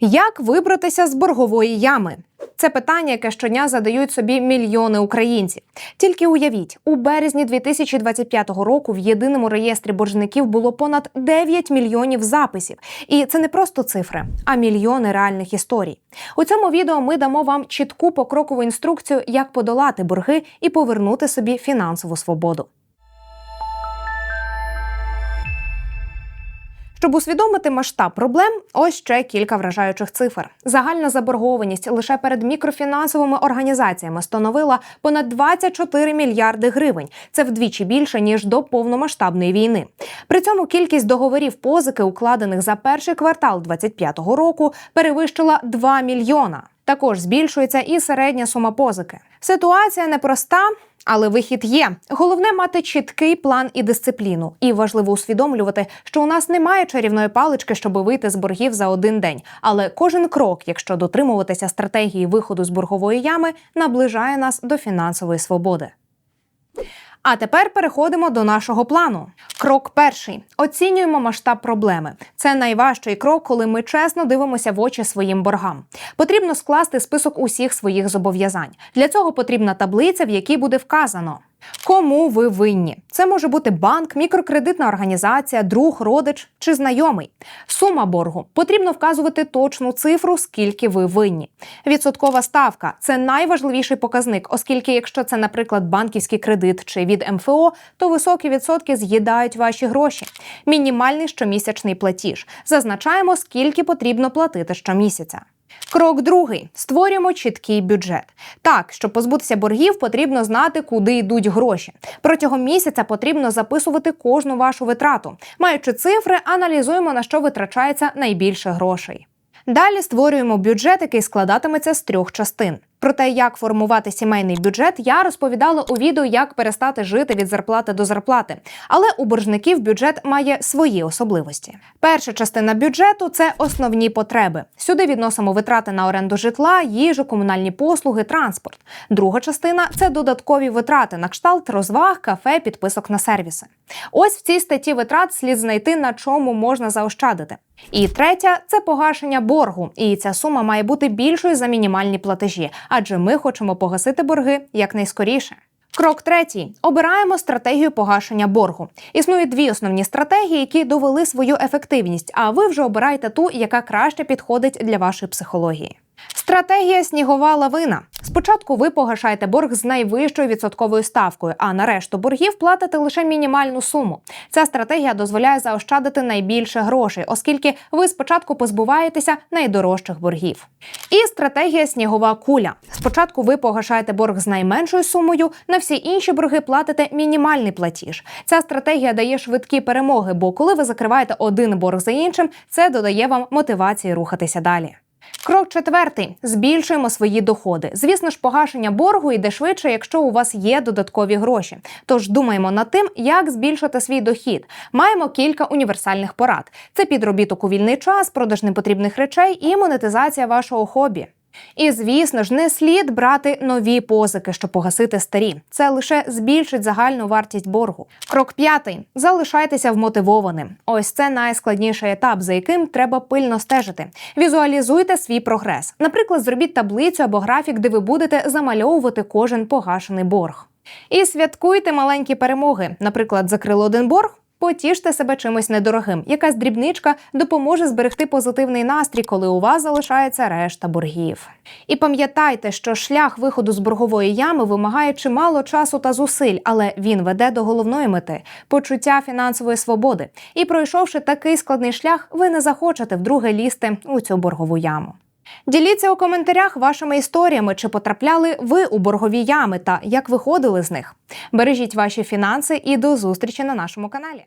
Як вибратися з боргової ями? Це питання, яке щодня задають собі мільйони українців. Тільки уявіть, у березні 2025 року в єдиному реєстрі боржників було понад 9 мільйонів записів. І це не просто цифри, а мільйони реальних історій. У цьому відео ми дамо вам чітку покрокову інструкцію, як подолати борги і повернути собі фінансову свободу. Щоб усвідомити масштаб проблем, ось ще кілька вражаючих цифр. Загальна заборгованість лише перед мікрофінансовими організаціями становила понад 24 мільярди гривень. Це вдвічі більше ніж до повномасштабної війни. При цьому кількість договорів позики, укладених за перший квартал 2025 року, перевищила 2 мільйона. Також збільшується і середня сума позики. Ситуація непроста, але вихід є. Головне мати чіткий план і дисципліну. І важливо усвідомлювати, що у нас немає чарівної палички, щоб вийти з боргів за один день. Але кожен крок, якщо дотримуватися стратегії виходу з боргової ями, наближає нас до фінансової свободи. А тепер переходимо до нашого плану. Крок перший: оцінюємо масштаб проблеми. Це найважчий крок, коли ми чесно дивимося в очі своїм боргам. Потрібно скласти список усіх своїх зобов'язань. Для цього потрібна таблиця, в якій буде вказано. Кому ви винні? Це може бути банк, мікрокредитна організація, друг, родич чи знайомий. Сума боргу потрібно вказувати точну цифру, скільки ви винні. Відсоткова ставка це найважливіший показник, оскільки, якщо це, наприклад, банківський кредит чи від МФО, то високі відсотки з'їдають ваші гроші. Мінімальний щомісячний платіж. Зазначаємо, скільки потрібно платити щомісяця. Крок другий: створюємо чіткий бюджет. Так, щоб позбутися боргів, потрібно знати, куди йдуть гроші. Протягом місяця потрібно записувати кожну вашу витрату. Маючи цифри, аналізуємо на що витрачається найбільше грошей. Далі створюємо бюджет, який складатиметься з трьох частин. Про те, як формувати сімейний бюджет, я розповідала у відео, як перестати жити від зарплати до зарплати. Але у боржників бюджет має свої особливості. Перша частина бюджету це основні потреби. Сюди відносимо витрати на оренду житла, їжу, комунальні послуги, транспорт. Друга частина це додаткові витрати на кшталт розваг, кафе, підписок на сервіси. Ось в цій статті витрат слід знайти на чому можна заощадити. І третя це погашення боргу, і ця сума має бути більшою за мінімальні платежі, адже ми хочемо погасити борги якнайскоріше. Крок третій: обираємо стратегію погашення боргу. Існують дві основні стратегії, які довели свою ефективність. А ви вже обираєте ту, яка краще підходить для вашої психології. Стратегія снігова лавина. Спочатку ви погашаєте борг з найвищою відсотковою ставкою, а на решту боргів платите лише мінімальну суму. Ця стратегія дозволяє заощадити найбільше грошей, оскільки ви спочатку позбуваєтеся найдорожчих боргів. І стратегія снігова куля. Спочатку ви погашаєте борг з найменшою сумою, на всі інші борги платите мінімальний платіж. Ця стратегія дає швидкі перемоги, бо коли ви закриваєте один борг за іншим, це додає вам мотивації рухатися далі. Крок четвертий: збільшуємо свої доходи. Звісно ж, погашення боргу йде швидше, якщо у вас є додаткові гроші. Тож думаємо над тим, як збільшити свій дохід. Маємо кілька універсальних порад: це підробіток у вільний час, продаж непотрібних речей і монетизація вашого хобі. І звісно ж, не слід брати нові позики, щоб погасити старі. Це лише збільшить загальну вартість боргу. Крок п'ятий: залишайтеся вмотивованим. Ось це найскладніший етап, за яким треба пильно стежити. Візуалізуйте свій прогрес. Наприклад, зробіть таблицю або графік, де ви будете замальовувати кожен погашений борг. І святкуйте маленькі перемоги. Наприклад, закрили один борг. Потіште себе чимось недорогим. Якась дрібничка допоможе зберегти позитивний настрій, коли у вас залишається решта боргів. І пам'ятайте, що шлях виходу з боргової ями вимагає чимало часу та зусиль, але він веде до головної мети почуття фінансової свободи. І пройшовши такий складний шлях, ви не захочете вдруге лізти у цю боргову яму. Діліться у коментарях вашими історіями, чи потрапляли ви у боргові ями та як виходили з них. Бережіть ваші фінанси і до зустрічі на нашому каналі.